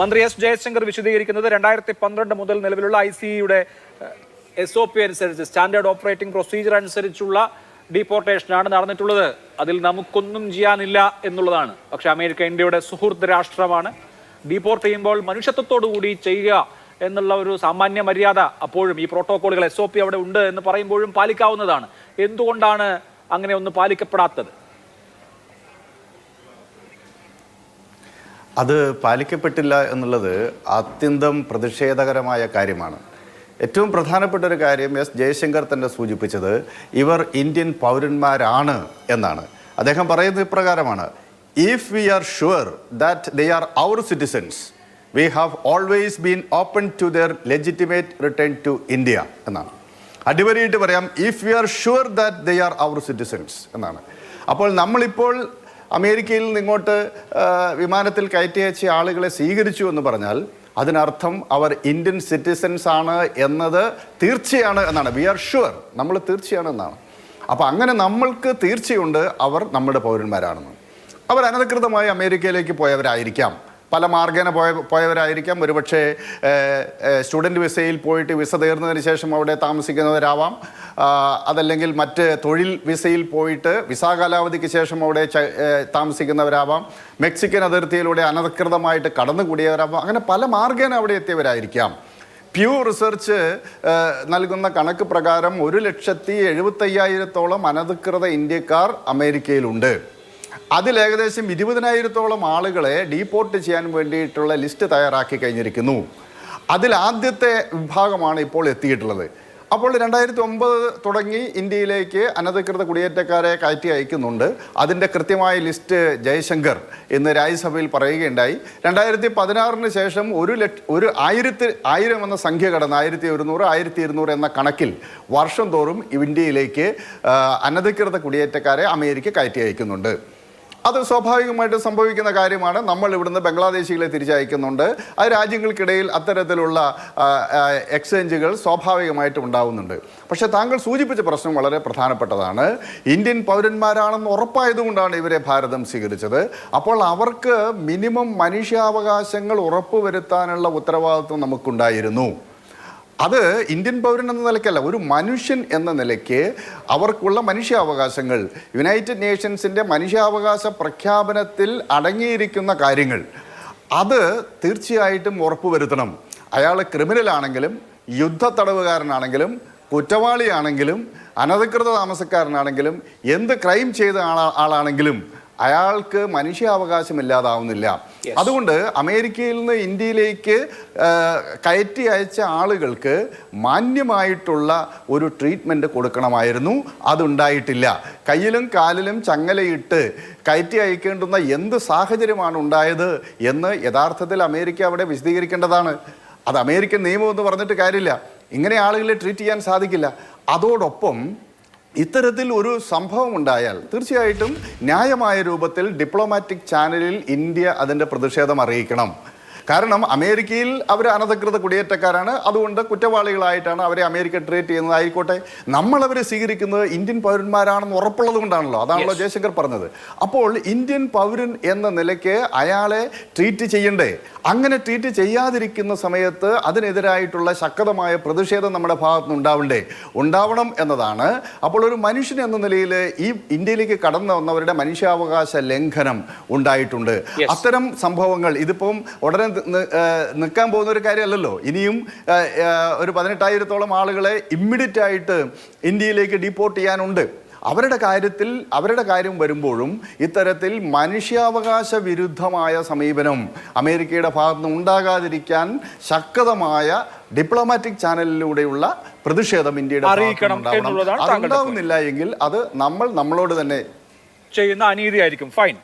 മന്ത്രി എസ് ജയശങ്കർ വിശദീകരിക്കുന്നത് രണ്ടായിരത്തി പന്ത്രണ്ട് മുതൽ നിലവിലുള്ള ഐ സിയുടെ എസ് ഒ പി അനുസരിച്ച് സ്റ്റാൻഡേർഡ് ഓപ്പറേറ്റിംഗ് പ്രൊസീജിയർ അനുസരിച്ചുള്ള ഡീപ്പോർട്ടേഷനാണ് നടന്നിട്ടുള്ളത്. അതിൽ നമുക്കൊന്നും ചെയ്യാനില്ല എന്നുള്ളതാണ്. പക്ഷെ അമേരിക്ക ഇന്ത്യയുടെ സുഹൃത്ത് രാഷ്ട്രമാണ്. ഡീപ്പോർട്ട് ചെയ്യുമ്പോൾ മനുഷ്യത്വത്തോടു കൂടി ചെയ്യുക എന്നുള്ള ഒരു സാമാന്യ മര്യാദ അപ്പോഴും ഈ പ്രോട്ടോകോളുകൾ എസ് ഒ പി അവിടെ ഉണ്ട് എന്ന് പറയുമ്പോഴും പാലിക്കാവുന്നതാണ്. എന്തുകൊണ്ടാണ് അങ്ങനെ ഒന്ന് പാലിക്കപ്പെടാത്തത്? അത് പാലിക്കപ്പെട്ടില്ല എന്നുള്ളത് അത്യന്തം പ്രതിഷേധകരമായ കാര്യമാണ്. ഏറ്റവും പ്രധാനപ്പെട്ട ഒരു കാര്യം എസ് ജയശങ്കർ തന്നെ സൂചിപ്പിച്ചത് ഇവർ ഇന്ത്യൻ പൗരന്മാരാണ് എന്നാണ്. അദ്ദേഹം പറയുന്നത് ഇപ്രകാരമാണ് if we are sure that they are our citizens we have always been open to their legitimate return to India എന്നാണ്. അടിവരയിട്ട് പറയാം if we are sure that they are our citizens എന്നാണ്. അപ്പോൾ നമ്മളിപ്പോൾ അമേരിക്കയിൽ നിന്ന് ഇങ്ങോട്ട് വിമാനത്തിൽ കയറ്റി അയച്ച ആളുകളെ സ്വീകരിച്ചു എന്ന് പറഞ്ഞാൽ അതിനർത്ഥം അവർ ഇന്ത്യൻ സിറ്റിസൻസ് ആണ് എന്നത് തീർച്ചയാണ് എന്നാണ്. വി ആർ ഷുവർ നമ്മൾ തീർച്ചയാണ് എന്നാണ്. അപ്പോൾ അങ്ങനെ നമ്മൾക്ക് തീർച്ചയുണ്ട് അവർ നമ്മുടെ പൗരന്മാരാണെന്ന്. അവർ അനധികൃതമായി അമേരിക്കയിലേക്ക് പോയവരായിരിക്കാം. പല മാർഗേന പോയ പോയവരായിരിക്കാം. ഒരുപക്ഷെ സ്റ്റുഡന്റ് വിസയിൽ പോയിട്ട് വിസ തീർന്നതിന് ശേഷം അവിടെ താമസിക്കുന്നവരാവാം. അതല്ലെങ്കിൽ മറ്റ് തൊഴിൽ വിസയിൽ പോയിട്ട് വിസ കാലാവധിക്ക് ശേഷം അവിടെ താമസിക്കുന്നവരാവാം. മെക്സിക്കൻ അതിർത്തിയിലൂടെ അനധികൃതമായിട്ട് കടന്നുകൂടിയവരാവാം. അങ്ങനെ പല മാർഗേന അവിടെ എത്തിയവരായിരിക്കാം. പ്യൂ റിസർച്ച് നൽകുന്ന കണക്ക് പ്രകാരം ഒരു ലക്ഷത്തി എഴുപത്തയ്യായിരത്തോളം അനധികൃത ഇന്ത്യക്കാർ അമേരിക്കയിലുണ്ട്. അതിൽ ഏകദേശം ഇരുപതിനായിരത്തോളം ആളുകളെ ഡീപ്പോർട്ട് ചെയ്യാൻ വേണ്ടിയിട്ടുള്ള ലിസ്റ്റ് തയ്യാറാക്കി കഴിഞ്ഞിരിക്കുന്നു. അതിൽ ആദ്യത്തെ വിഭാഗമാണ് ഇപ്പോൾ എത്തിയിട്ടുള്ളത്. അപ്പോൾ രണ്ടായിരത്തി ഒമ്പത് തുടങ്ങി ഇന്ത്യയിലേക്ക് അനധികൃത കുടിയേറ്റക്കാരെ കയറ്റി അയക്കുന്നുണ്ട്. അതിന്റെ കൃത്യമായ ലിസ്റ്റ് ജയശങ്കർ ഇന്ന് രാജ്യസഭയിൽ പറയുകയുണ്ടായി. രണ്ടായിരത്തി പതിനാറിന് ശേഷം ഒരു ലക്ഷ ഒരു ആയിരത്തി ആയിരം എന്ന സംഖ്യ കടന്ന് ആയിരത്തി ഒരുന്നൂറ് ആയിരത്തി ഇരുന്നൂറ് എന്ന കണക്കിൽ വർഷം തോറും ഇന്ത്യയിലേക്ക് അനധികൃത കുടിയേറ്റക്കാരെ അമേരിക്ക കയറ്റി അയക്കുന്നുണ്ട്. അത് സ്വാഭാവികമായിട്ട് സംഭവിക്കുന്ന കാര്യമാണ്. നമ്മൾ ഇവിടുന്ന് ബംഗ്ലാദേശികളെ തിരിച്ചയക്കുന്നുണ്ട്. ആ രാജ്യങ്ങൾക്കിടയിൽ അത്തരത്തിലുള്ള എക്സ്ചേഞ്ചുകൾ സ്വാഭാവികമായിട്ടും ഉണ്ടാവുന്നുണ്ട്. പക്ഷേ താങ്കൾ സൂചിപ്പിച്ച പ്രശ്നം വളരെ പ്രധാനപ്പെട്ടതാണ്. ഇന്ത്യൻ പൗരന്മാരാണെന്ന് ഉറപ്പായതുകൊണ്ടാണ് ഇവരെ ഭാരതം സ്വീകരിച്ചത്. അപ്പോൾ അവർക്ക് മിനിമം മനുഷ്യാവകാശങ്ങൾ ഉറപ്പുവരുത്താനുള്ള ഉത്തരവാദിത്വം നമുക്കുണ്ടായിരുന്നു. അത് ഇന്ത്യൻ പൗരൻ എന്ന നിലയ്ക്കല്ല ഒരു മനുഷ്യൻ എന്ന നിലയ്ക്ക് അവർക്കുള്ള മനുഷ്യാവകാശങ്ങൾ യുണൈറ്റഡ് നേഷൻസിന്റെ മനുഷ്യാവകാശ പ്രഖ്യാപനത്തിൽ അടങ്ങിയിരിക്കുന്ന കാര്യങ്ങൾ അത് തീർച്ചയായിട്ടും ഉറപ്പുവരുത്തണം. അയാൾ ക്രിമിനലാണെങ്കിലും യുദ്ധ തടവുകാരനാണെങ്കിലും കുറ്റവാളിയാണെങ്കിലും അനധികൃത താമസക്കാരനാണെങ്കിലും എന്ത് ക്രൈം ചെയ്ത ആളാണെങ്കിലും അയാൾക്ക് മനുഷ്യാവകാശമില്ലാതാവുന്നില്ല അതുകൊണ്ട് അമേരിക്കയിൽ നിന്ന് ഇന്ത്യയിലേക്ക് കയറ്റി അയച്ച ആളുകൾക്ക് മാന്യമായിട്ടുള്ള ഒരു ട്രീറ്റ്മെന്റ് കൊടുക്കണമായിരുന്നു. അതുണ്ടായിട്ടില്ല. കയ്യിലും കാലിലും ചങ്ങലയിട്ട് കയറ്റി അയക്കേണ്ടുന്ന എന്ത് സാഹചര്യമാണ് ഉണ്ടായത് എന്ന് യഥാർത്ഥത്തിൽ അമേരിക്ക അവിടെ വിശദീകരിക്കേണ്ടതാണ്. അത് അമേരിക്കൻ നിയമം എന്ന് പറഞ്ഞിട്ട് കാര്യമില്ല. ഇങ്ങനെ ആളുകളെ ട്രീറ്റ് ചെയ്യാൻ സാധിക്കില്ല. അതോടൊപ്പം ഇത്തരത്തിൽ ഒരു സംഭവം ഉണ്ടായാൽ തീർച്ചയായിട്ടും ന്യായമായ രൂപത്തിൽ ഡിപ്ലോമാറ്റിക് ചാനലിൽ ഇന്ത്യ അതിന്റെ പ്രതിഷേധം അറിയിക്കണം. കാരണം അമേരിക്കയിൽ അവർ അനധികൃത കുടിയേറ്റക്കാരാണ്. അതുകൊണ്ട് കുറ്റവാളികളായിട്ടാണ് അവരെ അമേരിക്ക ട്രീറ്റ് ചെയ്യുന്നതായിക്കോട്ടെ നമ്മളവരെ സ്വീകരിക്കുന്നത് ഇന്ത്യൻ പൗരന്മാരാണെന്ന് ഉറപ്പുള്ളത് കൊണ്ടാണല്ലോ. അതാണല്ലോ ജയശങ്കർ പറഞ്ഞത്. അപ്പോൾ ഇന്ത്യൻ പൗരൻ എന്ന നിലയ്ക്ക് അയാളെ ട്രീറ്റ് ചെയ്യണ്ടേ? അങ്ങനെ ട്രീറ്റ് ചെയ്യാതിരിക്കുന്ന സമയത്ത് അതിനെതിരായിട്ടുള്ള ശക്തമായ പ്രതിഷേധം നമ്മുടെ ഭാഗത്ത് നിന്ന് ഉണ്ടാവണ്ടേ? ഉണ്ടാവണം എന്നതാണ്. അപ്പോൾ ഒരു മനുഷ്യൻ എന്ന നിലയിൽ ഈ ഇന്ത്യയിലേക്ക് കടന്നു വന്നവരുടെ മനുഷ്യാവകാശ ലംഘനം ഉണ്ടായിട്ടുണ്ട്. അത്തരം സംഭവങ്ങൾ ഇതിപ്പം ഉടനെ നിൽക്കാൻ പോകുന്ന ഒരു കാര്യമല്ലല്ലോ. ഇനിയും ഒരു പതിനെട്ടായിരത്തോളം ആളുകളെ ഇമ്മീഡിയറ്റ് ആയിട്ട് ഇന്ത്യയിലേക്ക് ഡീപ്പോർട്ട് ചെയ്യാനുണ്ട്. അവരുടെ കാര്യത്തിൽ അവരുടെ കാര്യം വരുമ്പോഴും ഇത്തരത്തിൽ മനുഷ്യാവകാശ വിരുദ്ധമായ സമീപനം അമേരിക്കയുടെ ഭാഗത്ത് നിന്ന് ഉണ്ടാകാതിരിക്കാൻ ശക്തമായ ഡിപ്ലോമാറ്റിക് ചാനലിലൂടെയുള്ള പ്രതിഷേധം ഇന്ത്യയുടെ അതുണ്ടാവുന്നില്ല എങ്കിൽ അത് നമ്മൾ നമ്മളോട് തന്നെ ചെയ്യുന്ന അനീതിയായിരിക്കും ഫൈൻ